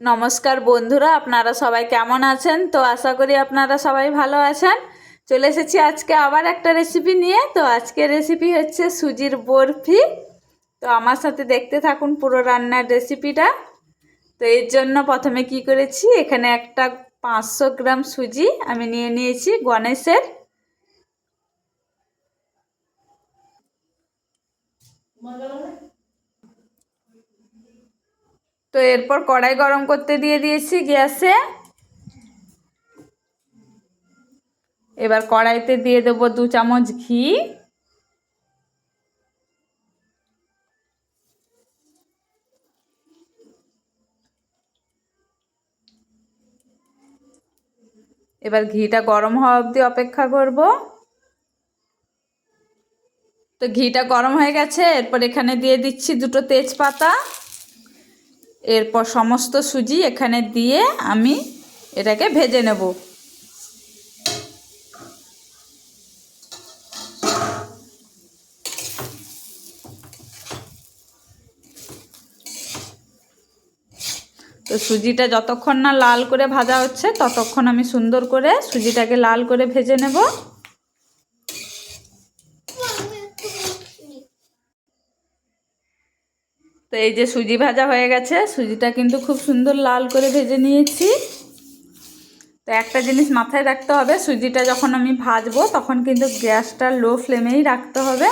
নমস্কার বন্ধুরা, আপনারা সবাই কেমন আছেন? তো আশা করি আপনারা সবাই ভালো আছেন। চলে এসেছি আজকে আবার একটা রেসিপি নিয়ে। তো আজকে রেসিপি হচ্ছে সুজির বরফি। তো আমার সাথে দেখতে থাকুন পুরো রান্নার রেসিপিটা তো এর জন্য প্রথমে কি করেছি, এখানে একটা পাঁচশো গ্রাম সুজি আমি নিয়ে নিয়েছি গণেশের। তো এরপর কড়াই গরম করতে দিয়ে দিয়েছি গ্যাসে। এবার কড়াইতে দিয়ে দেবো দু চামচ ঘি। এবার ঘিটা গরম হওয়া অবধি অপেক্ষা করব। তো ঘিটা গরম হয়ে গেছে, এরপর এখানে দিয়ে দিচ্ছি দুটো তেজপাতা। এরপর সমস্ত সুজি এখানে দিয়ে আমি এটাকে ভেজে নেব। তো সুজিটা যতক্ষণ না লাল করে ভাজা হচ্ছে, ততক্ষণ আমি সুন্দর করে সুজিটাকে লাল করে ভেজে নেব। তো এই যে সুজি ভাজা হয়ে গেছে, সুজিটা কিন্তু খুব সুন্দর লাল করে ভেজে নিয়েছি। তো একটা জিনিস মাথায় রাখতে হবে, সুজিটা যখন আমি ভাজবো তখন কিন্তু গ্যাসটা লো ফ্লেমেই রাখতে হবে।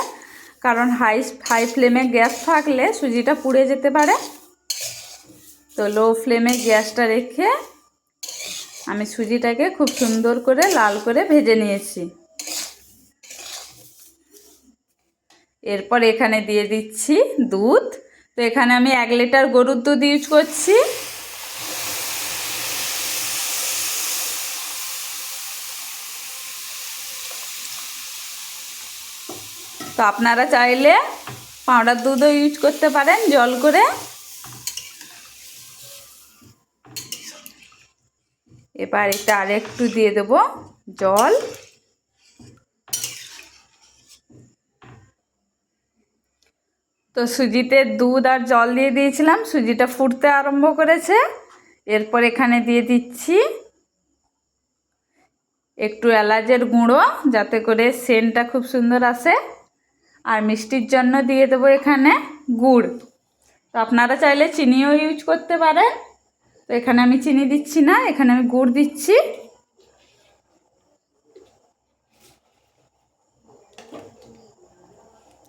কারণ হাই হাই ফ্লেমে গ্যাস থাকলে সুজিটা পুড়ে যেতে পারে। তো লো ফ্লেমে গ্যাসটা রেখে আমি সুজিটাকে খুব সুন্দর করে লাল করে ভেজে নিয়েছি। এরপর এখানে দিয়ে দিচ্ছি দুধ। তো এখানে আমি এক লিটার গরুর দুধ ইউজ করছি। তো আপনারা চাইলে পাউডার দুধও ইউজ করতে পারেন জল করে। এবার এটা আরেকটু দিয়ে দেব জল। তো সুজিতে দুধ আর জল দিয়ে দিয়েছিলাম। সুজিটা ফুটতে আরম্ভ করেছে। এরপর এখানে দিয়ে দিচ্ছি একটু এলাচের গুঁড়ো, যাতে করে সেন্টটা খুব সুন্দর আসে। আর মিষ্টির জন্য দিয়ে দেবো এখানে গুড়। তো আপনারা চাইলে চিনিও ইউজ করতে পারেন। তো এখানে আমি চিনি দিচ্ছি না, এখানে আমি গুড় দিচ্ছি।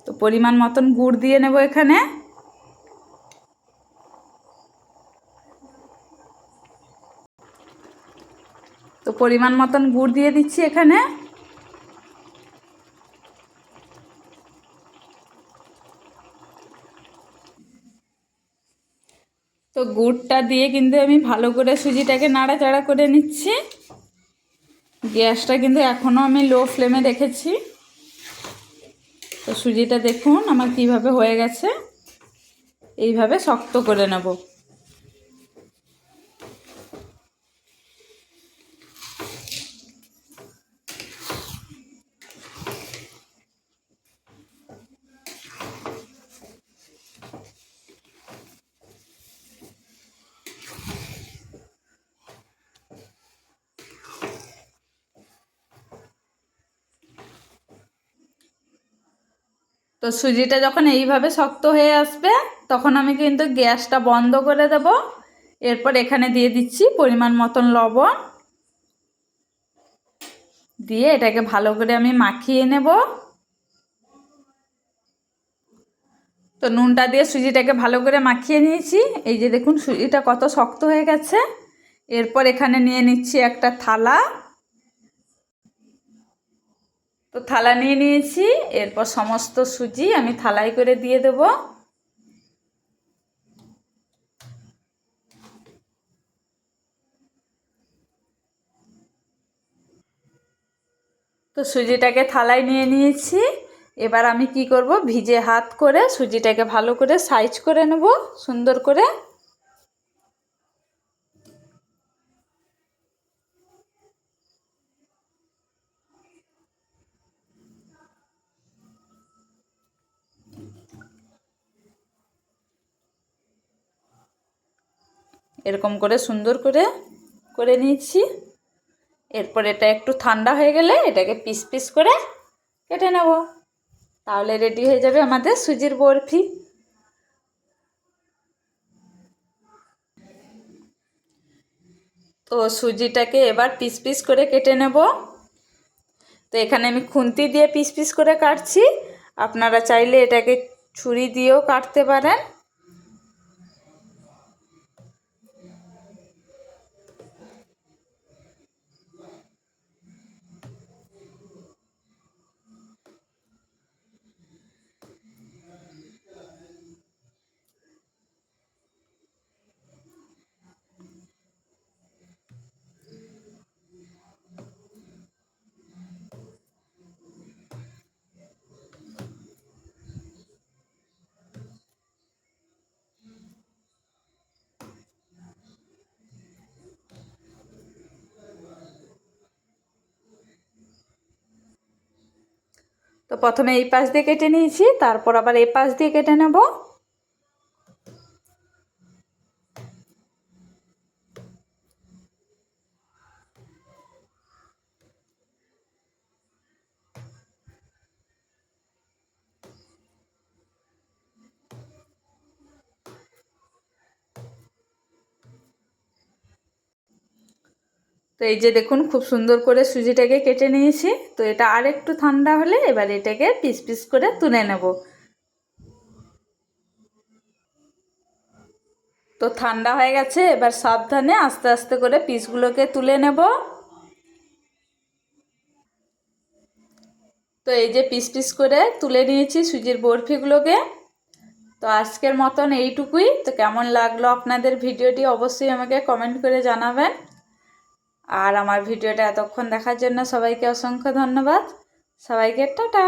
তো পরিমাণ মতন গুড় দিয়ে নেব এখানে। তো পরিমাণ মতন গুড় দিয়ে দিচ্ছি এখানে। তো গুড়টা দিয়ে কিন্তু আমি ভালো করে সুজিটাকে নাড়াচাড়া করে নিচ্ছি। গ্যাসটা কিন্তু এখনও আমি লো ফ্লেমে রেখেছি। তো সুজিটা দেখুন আমার কীভাবে হয়ে গেছে। এইভাবে শক্ত করে নেব। তো সুজিটা যখন এইভাবে শক্ত হয়ে আসবে, তখন আমি কিন্তু গ্যাসটা বন্ধ করে দেব। এরপর এখানে দিয়ে দিচ্ছি পরিমাণ মতন লবণ। দিয়ে এটাকে ভালো করে আমি মাখিয়ে নেব। তো নুনটা দিয়ে সুজিটাকে ভালো করে মাখিয়ে নিয়েছি। এই যে দেখুন, সুজিটা কত শক্ত হয়ে গেছে। এরপর এখানে নিয়ে নিচ্ছি একটা থালা। তো থালা নিয়ে নিয়েছি, এরপর সমস্ত সুজি আমি থালায় করে দিয়ে দেব। তো সুজিটাকে থালায় নিয়ে নিয়েছি, এবার আমি কি করব, ভিজে হাত করে সুজিটাকে ভালো করে সাইজ করে নেব, সুন্দর করে। এরকম করে সুন্দর করে করে নিয়েছি। এরপর এটা একটু ঠান্ডা হয়ে গেলে এটাকে পিস পিস করে কেটে নেব। তাহলে রেডি হয়ে যাবে আমাদের সুজির বরফি। তো সুজিটাকে এবার পিস পিস করে কেটে নেব। তো এখানে আমি খুন্তি দিয়ে পিস পিস করে কাটছি। আপনারা চাইলে এটাকে ছুরি দিয়েও কাটতে পারেন। তো প্রথমে এই পাশ দিয়ে কেটে নিয়েছি তারপর আবার এই পাশ দিয়ে কেটে নেব। তো এই যে দেখুন, খুব সুন্দর করে সুজিটাকে কেটে নিয়েছি। তো এটা আর একটু ঠান্ডা হলে এবার এটাকে পিস পিস করে তুলে নেব। তো ঠান্ডা হয়ে গেছে, এবার সাবধানে আস্তে আস্তে করে পিসগুলোকে তুলে নেব। তো এই যে পিস পিস করে তুলে নিয়েছি সুজির বরফিগুলোকে। তো আজকের মতন এইটুকুই। তো কেমন লাগল আপনাদের ভিডিওটি অবশ্যই আমাকে কমেন্ট করে জানাবেন। আর আমার ভিডিওটা এতক্ষণ দেখার জন্য সবাইকে অসংখ্য ধন্যবাদ। সবাইকে টাটা।